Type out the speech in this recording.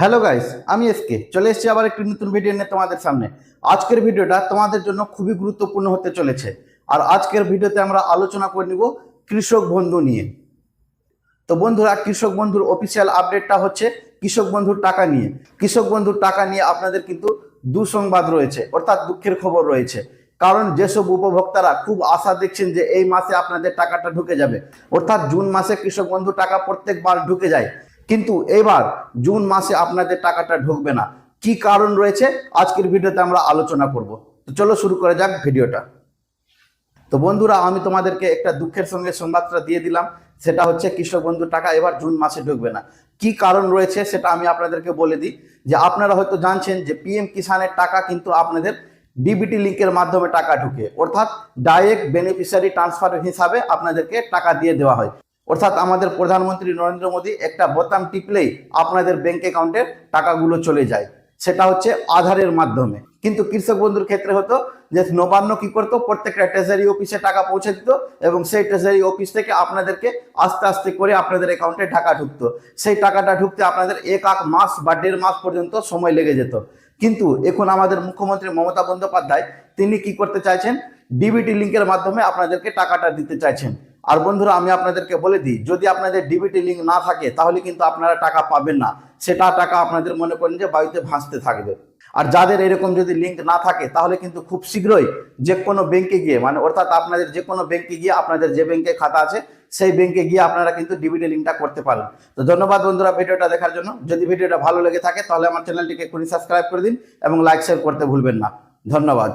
Hello guys আমি SK চলে এসেছি আবার একটি নতুন ভিডিও নিয়ে তোমাদের সামনে। আজকের ভিডিওটা তোমাদের জন্য খুবই গুরুত্বপূর্ণ হতে চলেছে। আর আজকের ভিডিওতে আমরা আলোচনা করে নিব কৃষক বন্ধু নিয়ে। তো বন্ধুরা, কৃষক বন্ধুর অফিসিয়াল আপডেটটা হচ্ছে কৃষক বন্ধুর টাকা নিয়ে। কৃষক বন্ধুর টাকা নিয়ে আপনাদের কিন্তু দুঃসংবাদ রয়েছে, অর্থাৎ দুঃখের খবর রয়েছে। কারণ যেসব উপভোক্তারা খুব আশা দেখছেন যে এই মাসে আপনাদের টাকাটা ঢুকে যাবে, অর্থাৎ জুন মাসে কৃষক বন্ধু টাকা প্রত্যেকবার ঢুকে যায় কিন্তু এবার জুন মাসে আপনাদের টাকাটা ঢুকবে না। কি কারণ রয়েছে? আজকের ভিডিওতে আমরা আলোচনা করব। তো চলো শুরু করে যাক ভিডিওটা। তো বন্ধুরা, আমি তোমাদেরকে একটা দুঃখের সঙ্গে সংবাদটা দিয়ে দিলাম। সেটা হচ্ছে কৃষক বন্ধু টাকা এবার জুন মাসে ঢুকবে না। কি কারণ রয়েছে সেটা আমি আপনাদেরকে বলে দিই। যে আপনারা হয়তো জানছেন যে পিএম কিষানের টাকা কিন্তু আপনাদের ডিবিটি লিঙ্কের মাধ্যমে টাকা ঢুকে। অর্থাৎ ডাইরেক্ট বেনিফিশিয়ারি ট্রান্সফার হিসাবে আপনাদেরকে টাকা দিয়ে দেওয়া হয়। অর্থাৎ আমাদের প্রধানমন্ত্রী নরেন্দ্র মোদী একটা বোতাম টিপলেই আপনাদের ব্যাংক অ্যাকাউন্টের টাকাগুলো চলে যায়। সেটা হচ্ছে আধারের মাধ্যমে। কিন্তু কৃষক বন্ধুর ক্ষেত্রে হতো যে নবান্ন কি করতো? প্রত্যেকটা ট্রেজারি অফিসে টাকা পৌঁছে দিত এবং সেই ট্রেজারি অফিস থেকে আপনাদেরকে আস্তে আস্তে করে আপনাদের অ্যাকাউন্টে টাকা ঢুকতো। সেই টাকাটা ঢুকতে আপনাদের এক এক মাস বা দেড় মাস পর্যন্ত সময় লেগে যেত। কিন্তু এখন আমাদের মুখ্যমন্ত্রী মমতা বন্দ্যোপাধ্যায়, তিনি কি করতে চাইছেন? ডিবিটি লিঙ্কের মাধ্যমে আপনাদেরকে টাকাটা দিতে চাইছেন। আর বন্ধুরা, আমি আপনাদেরকে বলে দিই, যদি আপনাদের ডিবিটি লিঙ্ক না থাকে, তাহলে কিন্তু আপনারা টাকা পাবেন না। সেটা টাকা আপনাদের মনে করেন যে বাড়িতে ভাসতে থাকবে। আর যাদের এরকম যদি লিঙ্ক না থাকে, তাহলে কিন্তু খুব শীঘ্রই যে কোনো ব্যাংকে গিয়ে মানে অর্থাৎ আপনাদের যে কোনো ব্যাংকে গিয়ে, আপনাদের যে ব্যাংকে খাতা আছে, সেই ব্যাংকে গিয়ে আপনারা কিন্তু ডিবিটি লিঙ্কটা করতে পারেন। তো ধন্যবাদ বন্ধুরা ভিডিওটা দেখার জন্য। যদি ভিডিওটা ভালো লেগে থাকে, তাহলে আমার চ্যানেলটিকে এক্ষুনি সাবস্ক্রাইব করে দিন এবং লাইক শেয়ার করতে ভুলবেন না। ধন্যবাদ।